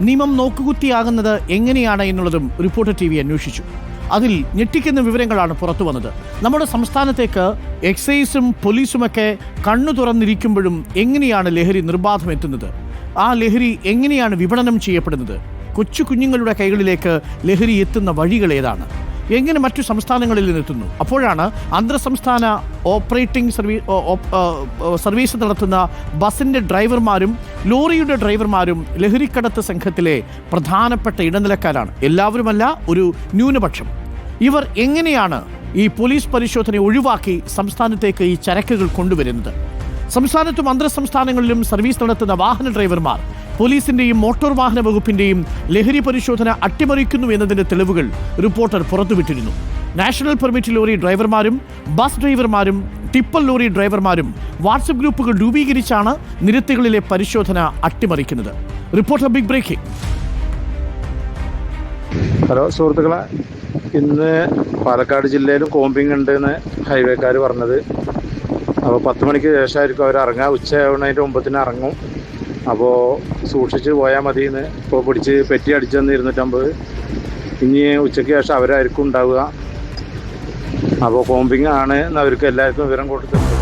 നിയമം നോക്കുകുത്തിയാകുന്നത് എങ്ങനെയാണ് എന്നുള്ളതും റിപ്പോർട്ടർ ടി വി അന്വേഷിച്ചു. അതിൽ ഞെട്ടിക്കുന്ന വിവരങ്ങളാണ് പുറത്തു വന്നത്. നമ്മുടെ സംസ്ഥാനത്തേക്ക് എക്സൈസും പോലീസുമൊക്കെ കണ്ണു തുറന്നിരിക്കുമ്പോഴും എങ്ങനെയാണ് ലഹരി നിർബാധം എത്തുന്നത്? ആ ലഹരി എങ്ങനെയാണ് വിപണനം ചെയ്യപ്പെടുന്നത്? കൊച്ചു കുഞ്ഞുങ്ങളുടെ കൈകളിലേക്ക് ലഹരി എത്തുന്ന വഴികൾ ഏതാണ്? എങ്ങനെ മറ്റു സംസ്ഥാനങ്ങളിൽ നിന്നെത്തുന്നു അപ്പോഴാണ് അന്തർ സംസ്ഥാന ഓപ്പറേറ്റിംഗ് സർവീ ഓ- ഓ- ആ, ആ, സർവീസ് നടത്തുന്ന ബസിന്റെ ഡ്രൈവർമാരും ലോറിയുടെ ഡ്രൈവർമാരും ലഹരിക്കടത്ത് സംഘത്തിലെ പ്രധാനപ്പെട്ട ഇടനിലക്കാരാണ്. എല്ലാവരുമല്ല ഒരു ന്യൂനപക്ഷം. ഇവർ എങ്ങനെയാണ് ഈ പോലീസ് പരിശോധന ഒഴിവാക്കി സംസ്ഥാനത്തേക്ക് ഈ ചരക്കുകൾ കൊണ്ടുവരുന്നത്? സംസ്ഥാനത്തും അന്തർ സംസ്ഥാനങ്ങളിലും സർവീസ് നടത്തുന്ന വാഹന ഡ്രൈവർമാർ പോലീസിന്റെയും മോട്ടോർ വാഹന വകുപ്പിന്റെയും ലഹരി പരിശോധന അട്ടിമറിക്കുന്നു എന്നതിന്റെ തെളിവുകൾ റിപ്പോർട്ടർ പുറത്തുവിട്ടിരുന്നു. നാഷണൽ പെർമിറ്റ് ലോറി ഡ്രൈവർമാരും ബസ് ഡ്രൈവർമാരും ടിപ്പർ ലോറി ഡ്രൈവർമാരും വാട്സപ്പ് ഗ്രൂപ്പുകൾ രൂപീകരിച്ചാണ് നിരത്തുകളിലെ പരിശോധന അട്ടിമറിക്കുന്നത്. റിപ്പോർട്ടർ ബിഗ് ബ്രേക്കിംഗ് ഹലോ സുഹൃത്തുക്കളെ. ഇന്ന് പാലക്കാട് ജില്ലയിലും കോമ്പിങ് ഉണ്ട് എന്ന് ഹൈവേക്കാർ പറഞ്ഞത്. അപ്പോൾ പത്ത് മണിക്ക് ശേഷമായിരിക്കും അവർ ഇറങ്ങുക. ഉച്ച ആവുന്നതിന്റെ മുമ്പത്തിന് ഇറങ്ങും. അപ്പോൾ സൂക്ഷിച്ച് പോയാൽ മതി എന്ന് ഇപ്പോൾ പിടിച്ച് പെറ്റി അടിച്ചെന്ന് ഇരുന്നൂറ്റമ്പത്. ഇനി ഉച്ചയ്ക്ക് ശേഷം അവരായിരിക്കും ഉണ്ടാവുക. അപ്പോൾ കോമ്പിങ് ആണ് അവർക്ക് എല്ലാവർക്കും വിവരം കൊടുത്തിട്ടുണ്ട്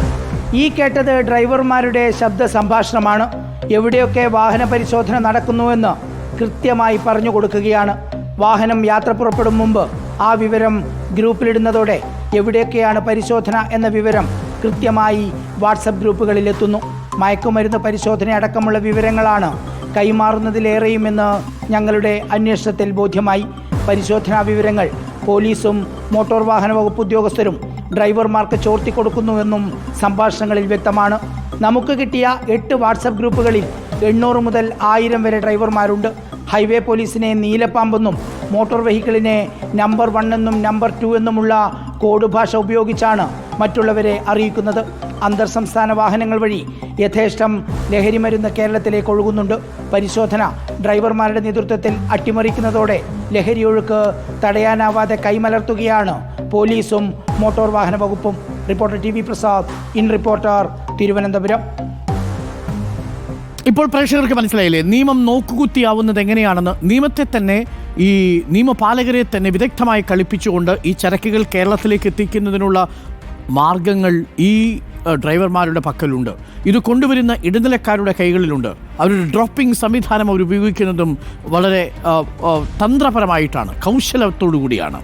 ഈ കേട്ടത് ഡ്രൈവർമാരുടെ ശബ്ദ സംഭാഷണമാണ്. എവിടെയൊക്കെ വാഹന പരിശോധന നടക്കുന്നുവെന്ന് കൃത്യമായി പറഞ്ഞു കൊടുക്കുകയാണ്. വാഹനം യാത്ര പുറപ്പെടും മുമ്പ് ആ വിവരം ഗ്രൂപ്പിലിടുന്നതോടെ എവിടെയൊക്കെയാണ് പരിശോധന എന്ന വിവരം കൃത്യമായി വാട്സപ്പ് ഗ്രൂപ്പുകളിലെത്തുന്നു. മയക്കുമരുന്ന് പരിശോധന അടക്കമുള്ള വിവരങ്ങളാണ് കൈമാറുന്നതിലേറെയുമെന്ന് ഞങ്ങളുടെ അന്വേഷണത്തിൽ ബോധ്യമായി. പരിശോധനാ വിവരങ്ങൾ പോലീസും മോട്ടോർ വാഹന വകുപ്പ് ഉദ്യോഗസ്ഥരും ഡ്രൈവർമാർക്ക് ചോർത്തിക്കൊടുക്കുന്നുവെന്നും സംഭാഷണങ്ങളിൽ വ്യക്തമാണ്. നമുക്ക് കിട്ടിയ എട്ട് വാട്സപ്പ് ഗ്രൂപ്പുകളിൽ എണ്ണൂറ് മുതൽ ആയിരം വരെ ഡ്രൈവർമാരുണ്ട്. ഹൈവേ പോലീസിനെ നീലപ്പാമ്പെന്നും മോട്ടോർ വെഹിക്കിളിനെ നമ്പർ വൺ എന്നും നമ്പർ ടു എന്നുമുള്ള കോഡ് ഭാഷ ഉപയോഗിച്ചാണ് മറ്റുള്ളവരെ അറിയിക്കുന്നത്. അന്തർ സംസ്ഥാന വാഹനങ്ങൾ വഴി യഥേഷ്ടം ലഹരിമരുന്ന് കേരളത്തിലേക്ക് ഒഴുകുന്നുണ്ട്. പരിശോധന ഡ്രൈവർമാരുടെ നേതൃത്വത്തിൽ അട്ടിമറിക്കുന്നതോടെ ലഹരിയൊഴുക്ക് തടയാനാവാതെ കൈമലർത്തുകയാണ് പോലീസും മോട്ടോർ വാഹന വകുപ്പും. Reporter T V Prasad in reporter Thiruvananthapuram. ഇപ്പോൾ പ്രേക്ഷകർക്ക് മനസ്സിലായില്ലേ? നിയമം നോക്കുകുത്തിയാവുന്നത് എങ്ങനെയാണെന്ന്? നിയമത്തെ തന്നെ ഈ നിയമപാലകരെ തന്നെ വിദഗ്ധമായി കളിപ്പിച്ചുകൊണ്ട് ഈ ചരക്കുകൾ കേരളത്തിലേക്ക് എത്തിക്കുന്നതിനുള്ള മാർഗങ്ങൾ ഈ ഡ്രൈവർമാരുടെ പക്കലുണ്ട്. ഇത് കൊണ്ടുവരുന്ന ഇടനിലക്കാരുടെ കൈകളിലുണ്ട്. അവരുടെ ഡ്രോപ്പിംഗ് സംവിധാനം അവർ ഉപയോഗിക്കുന്നതും വളരെ തന്ത്രപരമായിട്ടാണ് കൗശലത്തോടു കൂടിയാണ്